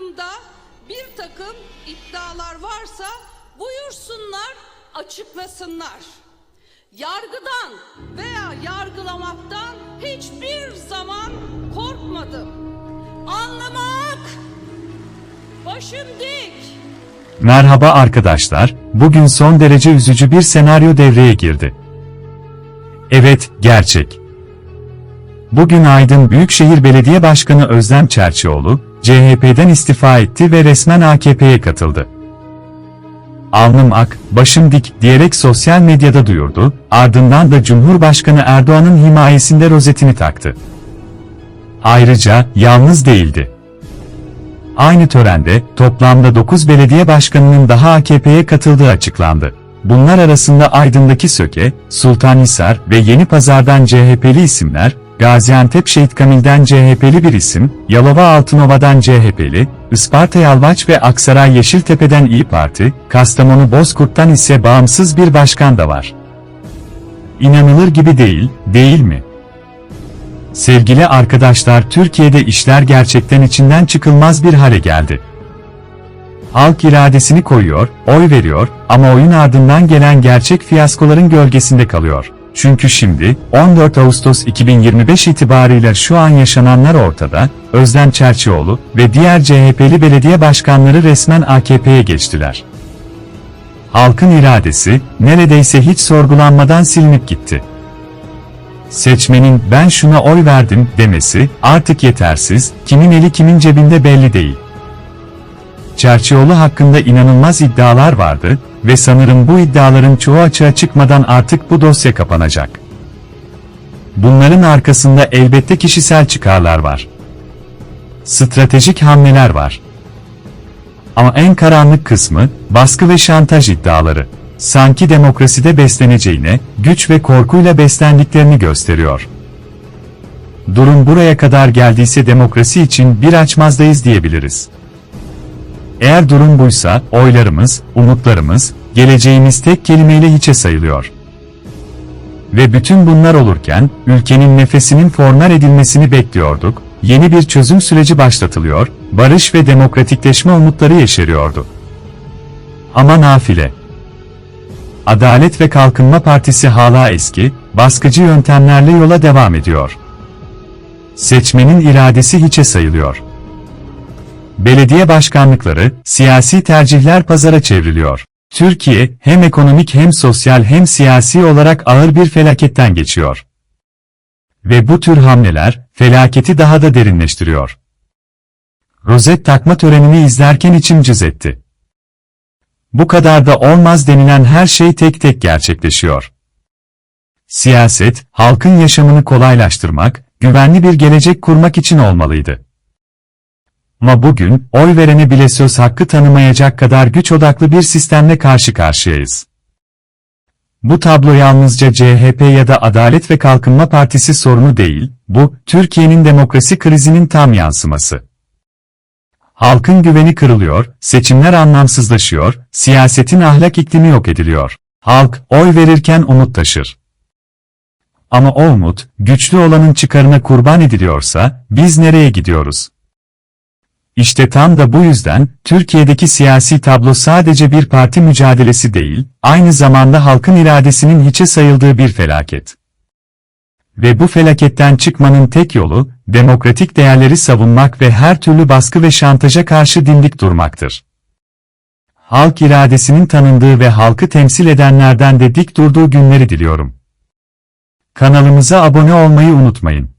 hakkımda bir takım iddialar varsa buyursunlar, açıklasınlar. Yargıdan veya yargılamaktan hiçbir zaman korkmadım. Anlamak başım dik. Merhaba arkadaşlar, bugün son derece üzücü bir senaryo devreye girdi. Evet, gerçek. Bugün Aydın Büyükşehir Belediye Başkanı Özlem Çerçioğlu, CHP'den istifa etti ve resmen AKP'ye katıldı. Alnım ak, başım dik diyerek sosyal medyada duyurdu, ardından da Cumhurbaşkanı Erdoğan'ın himayesinde rozetini taktı. Ayrıca, yalnız değildi. Aynı törende toplamda 9 belediye başkanının daha AKP'ye katıldığı açıklandı. Bunlar arasında Aydın'daki Söke, Sultanhisar ve Yeni Pazar'dan CHP'li isimler, Gaziantep Şehit Kamil'den CHP'li bir isim, Yalova Altınova'dan CHP'li, Isparta Yalvaç ve Aksaray Yeşiltepe'den İyi Parti, Kastamonu Bozkurt'tan ise bağımsız bir başkan da var. İnanılır gibi değil, değil mi? Sevgili arkadaşlar Türkiye'de işler gerçekten içinden çıkılmaz bir hale geldi. Halk iradesini koyuyor, oy veriyor ama oyun ardından gelen gerçek fiyaskoların gölgesinde kalıyor. Çünkü şimdi 14 Ağustos 2025 itibarıyla şu an yaşananlar ortada, Özlem Çerçioğlu ve diğer CHP'li belediye başkanları resmen AKP'ye geçtiler. Halkın iradesi neredeyse hiç sorgulanmadan silinip gitti seçmenin ben şuna oy verdim demesi artık yetersiz, kimin eli kimin cebinde belli değil. Çerçioğlu hakkında inanılmaz iddialar vardı ve sanırım bu iddiaların çoğu açığa çıkmadan artık bu dosya kapanacak. Bunların arkasında elbette kişisel çıkarlar var. Stratejik hamleler var. Ama en karanlık kısmı, baskı ve şantaj iddiaları sanki demokraside besleneceğine, güç ve korkuyla beslendiklerini gösteriyor. Durum buraya kadar geldiyse demokrasi için bir açmazdayız diyebiliriz. Eğer durum buysa, oylarımız, umutlarımız, geleceğimiz tek kelimeyle hiçe sayılıyor. Ve bütün bunlar olurken, ülkenin nefesinin formar edilmesini bekliyorduk, yeni bir çözüm süreci başlatılıyor, barış ve demokratikleşme umutları yeşeriyordu. Ama nafile. Adalet ve Kalkınma Partisi hala eski, baskıcı yöntemlerle yola devam ediyor. Seçmenin iradesi hiçe sayılıyor. Belediye başkanlıkları, siyasi tercihler pazara çevriliyor. Türkiye, hem ekonomik hem sosyal hem siyasi olarak ağır bir felaketten geçiyor. Ve bu tür hamleler, felaketi daha da derinleştiriyor. Rozet takma törenini izlerken içim cız etti. Bu kadar da olmaz denilen her şey tek tek gerçekleşiyor. Siyaset, halkın yaşamını kolaylaştırmak, güvenli bir gelecek kurmak için olmalıydı. Ama bugün, oy verene bile söz hakkı tanımayacak kadar güç odaklı bir sistemle karşı karşıyayız. Bu tablo yalnızca CHP ya da Adalet ve Kalkınma Partisi sorunu değil, bu, Türkiye'nin demokrasi krizinin tam yansıması. Halkın güveni kırılıyor, seçimler anlamsızlaşıyor, siyasetin ahlak iklimi yok ediliyor. Halk, oy verirken umut taşır. Ama o umut, güçlü olanın çıkarına kurban ediliyorsa, biz nereye gidiyoruz? İşte tam da bu yüzden, Türkiye'deki siyasi tablo sadece bir parti mücadelesi değil, aynı zamanda halkın iradesinin hiçe sayıldığı bir felaket. Ve bu felaketten çıkmanın tek yolu, demokratik değerleri savunmak ve her türlü baskı ve şantaja karşı dimdik durmaktır. Halk iradesinin tanındığı ve halkı temsil edenlerden de dik durduğu günleri diliyorum. Kanalımıza abone olmayı unutmayın.